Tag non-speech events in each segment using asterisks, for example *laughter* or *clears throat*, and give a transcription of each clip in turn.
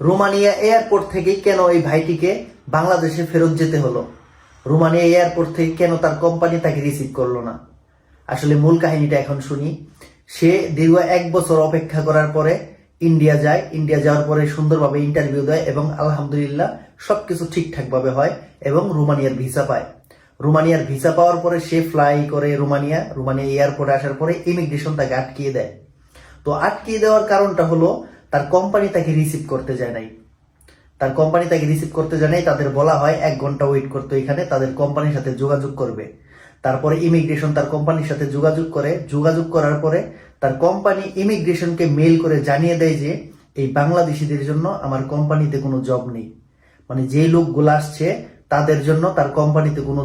Romania airport থেকে কেন এই ভাইটিকে বাংলাদেশে ফেরত যেতে হলো? রোমানিয়া এয়ারপোর্ট থেকে কেন তার কোম্পানি তাকে রিসিভ করল না? আসলে মূল কাহিনীটা এখন শুনি। সে দীর্ঘ এক বছর অপেক্ষা করার পরে ইন্ডিয়া যায়। ইন্ডিয়া যাওয়ার পরে সুন্দরভাবে ইন্টারভিউ দেয় এবং আলহামদুলিল্লাহ সবকিছু ঠিকঠাক ভাবে হয় এবং রোমানিয়ার ভিসা পায়। রোমানিয়ার ভিসা পাওয়ার পরে সে ফ্লাই করে রোমানিয়া। রোমানিয়া এয়ারপোর্টে আসার পরে ইমিগ্রেশন তাকে আটকিয়ে দেয়। তো আটকিয়ে দেওয়ার কারণটা হলো তার কোম্পানি তাকে রিসিভ করতে যায় নাই। তার কোম্পানি তাকে রিসিভ করতে যায় নাই, তাদের বলা হয় এক ঘণ্টা ওয়েট করতে এখানে, তাদের কোম্পানির সাথে যোগাযোগ করবে। তারপরে ইমিগ্রেশন তার কোম্পানির সাথে যোগাযোগ করে। যোগাযোগ করার পরে তার কোম্পানি ইমিগ্রেশনকে মেল করে জানিয়ে দেয় যে, এই বাংলাদেশিদের জন্য আমার কোম্পানিতে কোনো জব নেই। মানে যে লোকগুলো আসছে, তাদের জন্য তার কোম্পানিতে কোনো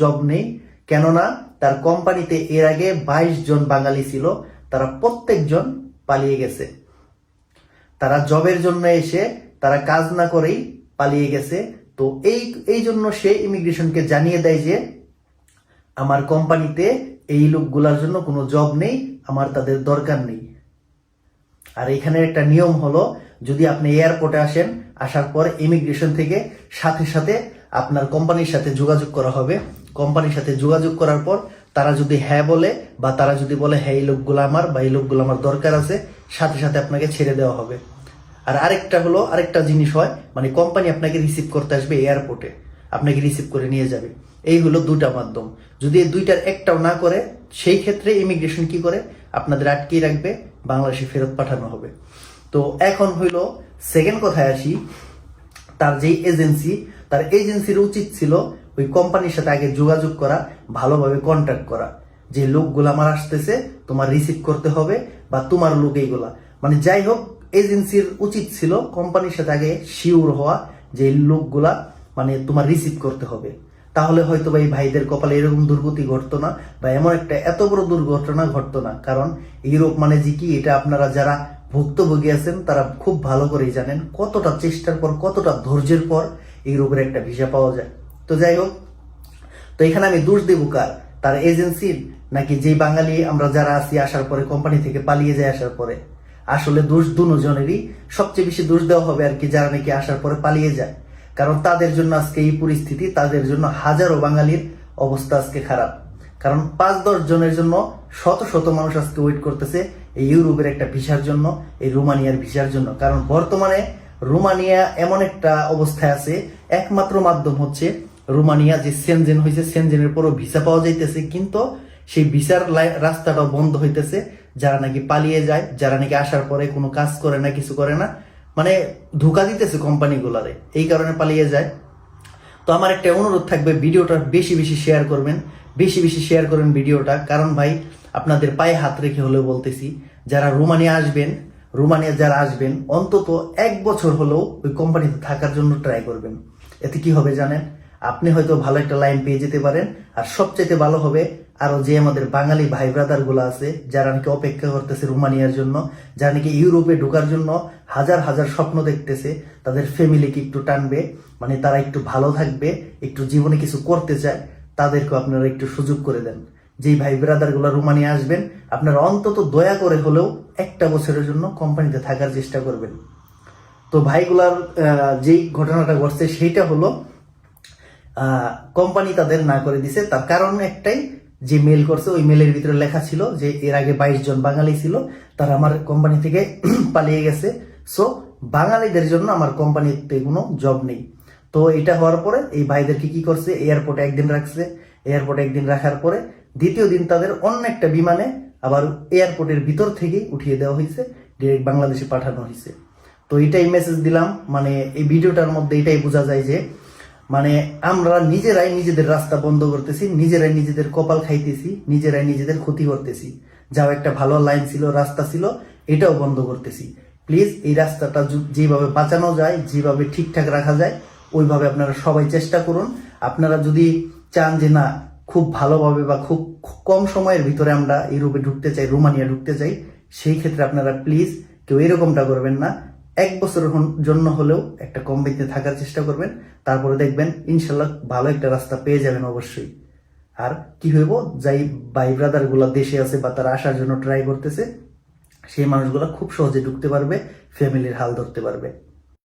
জব নেই। কেননা তার কোম্পানিতে এর আগে বাইশ জন বাঙালি ছিল, তারা প্রত্যেকজন পালিয়ে গেছে। তারা জবের জন্য এসে তারা কাজ না করেই পালিয়ে গেছে। তো এই এই জন্য সে ইমিগ্রেশনকে জানিয়ে দেয় যে, আমার কোম্পানিতে এই লোকগুলার জন্য কোনো জব নেই, আমার তাদের দরকার নেই। আর এখানে একটা নিয়ম হলো, যদি আপনি এয়ারপোর্টে আসেন, আসার পর ইমিগ্রেশন থেকে সাথে সাথে আপনার কোম্পানির সাথে যোগাযোগ করা হবে। কোম্পানির সাথে যোগাযোগ করার পর তারা যদি হ্যাঁ বলে বা তারা যদি বলে হ্যাঁ এই লোকগুলো আমার বা এই লোকগুলো আমার দরকার আছে, সাথে সাথে আপনাকে ছেড়ে দেওয়া হবে। আর আরেকটা হলো, আরেকটা জিনিস হয় মানে কোম্পানি আপনাকে রিসিভ করতে আসবে এয়ারপোর্টে আপনাকে রিসিভ করে নিয়ে যাবে। এই হলো দুটা মাধ্যম। যদি এই দুইটার একটাও না করে, সেই ক্ষেত্রে ইমিগ্রেশন কি করে? আপনাদের আটকিয়ে রাখবে, বাংলাদেশে ফেরত পাঠানো হবে। তো এখন হইল সেকেন্ড কথায় আসি, তার যেই এজেন্সি তার এজেন্সির উচিত ছিল ওই কোম্পানির সাথে আগে যোগাযোগ করা, ভালোভাবে কন্ট্যাক্ট করা। যে লোকগুলো আমার আসতেছে, তোমার রিসিভ করতে হবে, বা তোমার লোক এইগুলা। মানে যাই হোক এজেন্সির উচিত ছিল কোম্পানির সাথে আগে শিওর হওয়া যে লোকগুলা মানে তোমার রিসিভ করতে হবে। তাহলে হয়তো বা এই ভাইদের কপালে এরকম দুর্গতি ঘটতো না বা এমন একটা এত বড় দুর্ঘটনা ঘটতো না। কারণ ইউরোপ মানে যে কি, এটা আপনারা যারা ভুক্তভোগী আছেন, তারা খুব ভালো করেই জানেন কতটা চেষ্টার পর, কতটা ধৈর্যের পর ইউরোপের একটা ভিসা পাওয়া যায়। তো যাই হোক, তো এখানে আমি দোষ দেবো কার? তার এজেন্সির নাকি যে বাঙালি আমরা যারা আছি, আসার পরে কোম্পানি থেকে পালিয়ে যায় আসার পরে? আসলে দোষ দুজনেরই। সবচেয়ে বেশি দোষ দেওয়া হবে আর কি যারা নাকি আসার পরে পালিয়ে যায়। কারণ তাদের জন্য আজকে এই পরিস্থিতি, তাদের জন্য হাজারো বাঙালির অবস্থা আজকে খারাপ। কারণ পাঁচ, দশ জনের জন্য শত শত মানুষ আজকে ওয়েট করতেছে এই ইউরোপের একটা ভিসার জন্য, এই রোমানিয়ার ভিসার জন্য। কারণ বর্তমানে রোমানিয়া এমন একটা অবস্থায় আছে, একমাত্র মাধ্যম হচ্ছে রোমানিয়া, যে সেনজেন হয়েছে সেনজেনের পরও ভিসা পাওয়া যাইতেছে, কিন্তু সেই বিচার রাস্তাটাও বন্ধ হইতেছে। যারা নাকি পালিয়ে যায়, যারা নাকি আসার পরে কোনো কাজ করে না, কিছু করে না মানে ধোকা দিতেছে কোম্পানিগুলারে। এই কারণে পালিয়ে যায়। তো আমার একটা অনুরোধ থাকবে, ভিডিওটা বেশি বেশি শেয়ার করবেন, বেশি বেশি শেয়ার করবেন ভিডিওটা। কারণ ভাই, আপনাদের পায়ে হাত রেখে হলেও বলতেছি, যারা রোমানিয়া আসবেন, রোমানিয়া যারা আসবেন, অন্তত এক বছর হলেও ওই কোম্পানিতে থাকার জন্য ট্রাই করবেন। এতে কি হবে জানেন? আপনি হয়তো ভালো একটা লাইন পেয়ে যেতে পারেন, আর সবচেয়ে ভালো হবে আরও যে আমাদের বাঙালি ভাই ব্রাদারগুলো আছে, যারা নাকি অপেক্ষা করতেছে রোমানিয়ার জন্য, যারা নাকি ইউরোপে ঢোকার জন্য হাজার হাজার স্বপ্ন দেখতেছে, তাদের ফ্যামিলিকে একটু টানবে মানে তারা একটু ভালো থাকবে, একটু জীবনে কিছু করতে চায় তাদেরকে আপনারা একটু সুযোগ করে দেন। যেই ভাই ব্রাদারগুলো রোমানিয়া আসবেন, আপনারা অন্তত দয়া করে হলেও একটা বছরের জন্য কোম্পানিতে থাকার চেষ্টা করবেন। তো ভাইগুলার যেই ঘটনাটা ঘটছে, সেইটা হলো কোম্পানি তাদের না করে দিছে, তার কারণ একটাই যে মেল করছে, ওই মেলের ভিতরে লেখা ছিল যে এর আগে বাইশ জন বাঙালি ছিল, তারা আমার কোম্পানি থেকে *clears throat* পালিয়ে গেছে। সো বাঙালিদের জন্য আমার কোম্পানিতে কোনো জব নেই। তো এটা হওয়ার পরে এই ভাইদেরকে কি করছে এয়ারপোর্টে একদিন রাখছে। এয়ারপোর্টে একদিন রাখার পরে দ্বিতীয় দিন তাদের অন্য একটা বিমানে আবার এয়ারপোর্টের ভিতর থেকেই উঠিয়ে দেওয়া হয়েছে ডিরেক্ট বাংলাদেশে পাঠানো হয়েছে। তো এটাই মেসেজ দিলাম মানে এই ভিডিওটার মধ্যে এটাই বোঝা যায় যে মানে আমরা নিজেরাই নিজেদের রাস্তা বন্ধ করতেছি, নিজেরাই নিজেদের কপাল খাইতেছি, নিজেরাই নিজেদের ক্ষতি করতেছি। যাও একটা ভালো লাইন ছিল, রাস্তা ছিল, এটাও বন্ধ করতেছি। প্লিজ এই রাস্তাটা যেভাবে বাঁচানো যায়, যেভাবে ঠিকঠাক রাখা যায়, ওইভাবে আপনারা সবাই চেষ্টা করুন। আপনারা যদি চান যে না, খুব ভালোভাবে বা খুব কম সময়ের ভিতরে আমরা ইউরোপে ঢুকতে চাই, রোমানিয়া ঢুকতে চাই, সেই ক্ষেত্রে আপনারা প্লিজ কেউ এরকমটা করবেন না। এক বছরের জন্য হলেও একটা কম কোম্পানিতে থাকার চেষ্টা করবেন, তারপরে দেখবেন ইনশাল্লাহ ভালো একটা রাস্তা পেয়ে যাবেন অবশ্যই। আর কি হইব? যাই বাই ব্রাদারগুলা দেশে আছে বা তারা আসার জন্য ট্রাই করতেছে, সেই মানুষগুলো খুব সহজে ঢুকতে পারবে ফ্যামিলির হাল ধরতে পারবে।